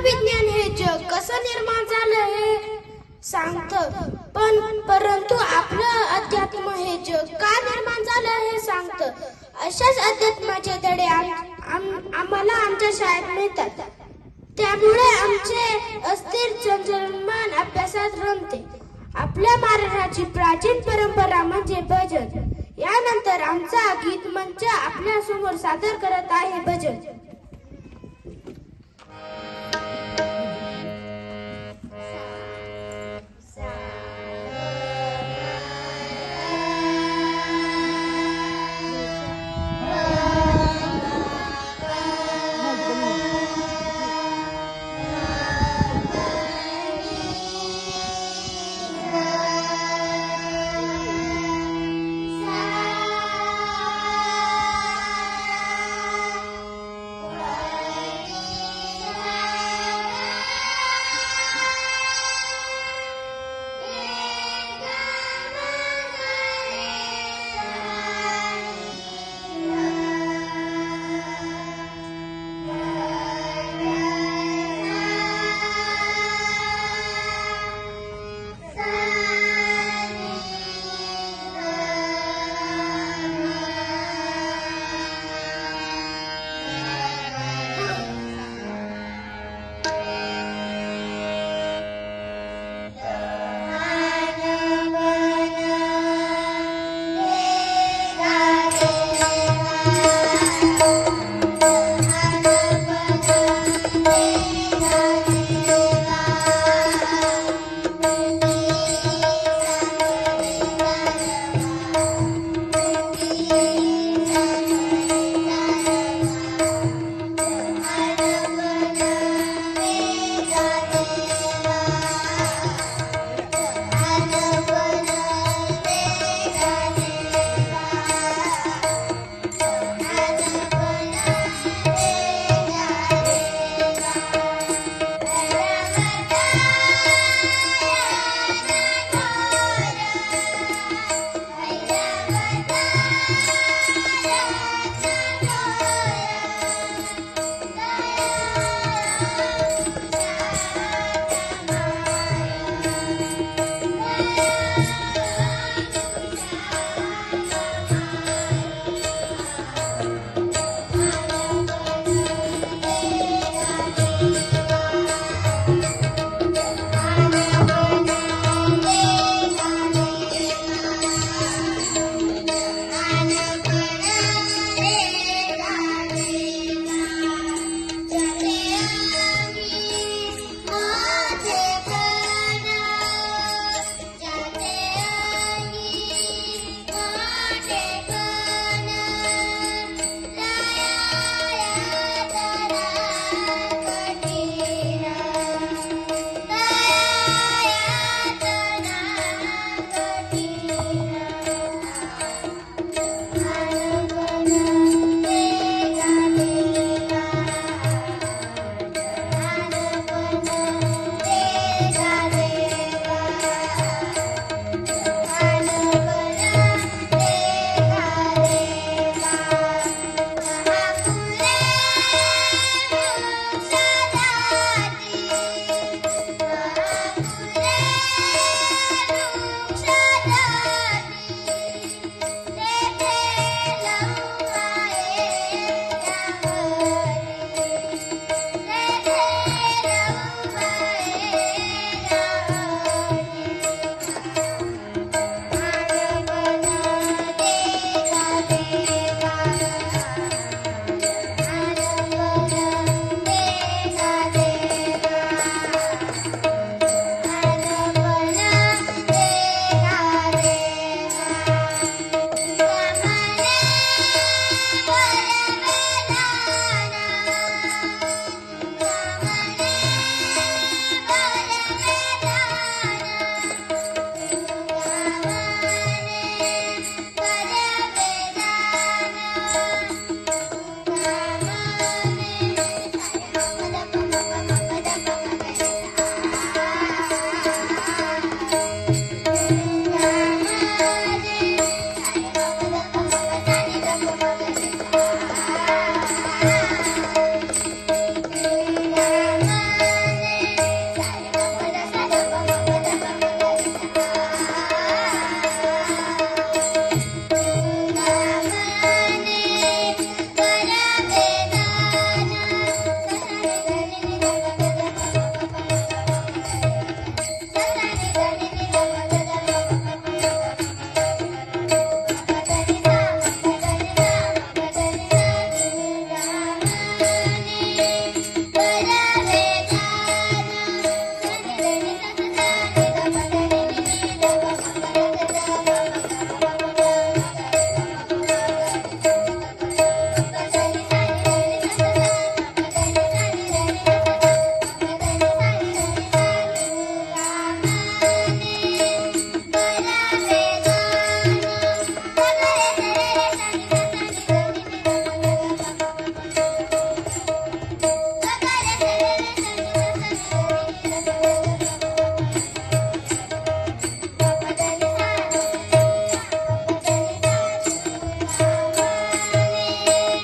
विज्ञान हे जग कसं निर्माण झालं हे सांगत. पण परंतु आपलं अध्यात्म हे जग का निर्माण झालं हे सांगत. अशाच अध्यात्माचे धडे आम- आम्हाला आमच्या शाळेत मिळतात. त्यामुळे आमचे अस्थिर चंचल अभ्यासात रमते. आपल्या महाराष्ट्राची प्राचीन परंपरा म्हणजे भजन. यानंतर आमचा गीत मंच आपल्यासमोर सादर करत आहे भजन.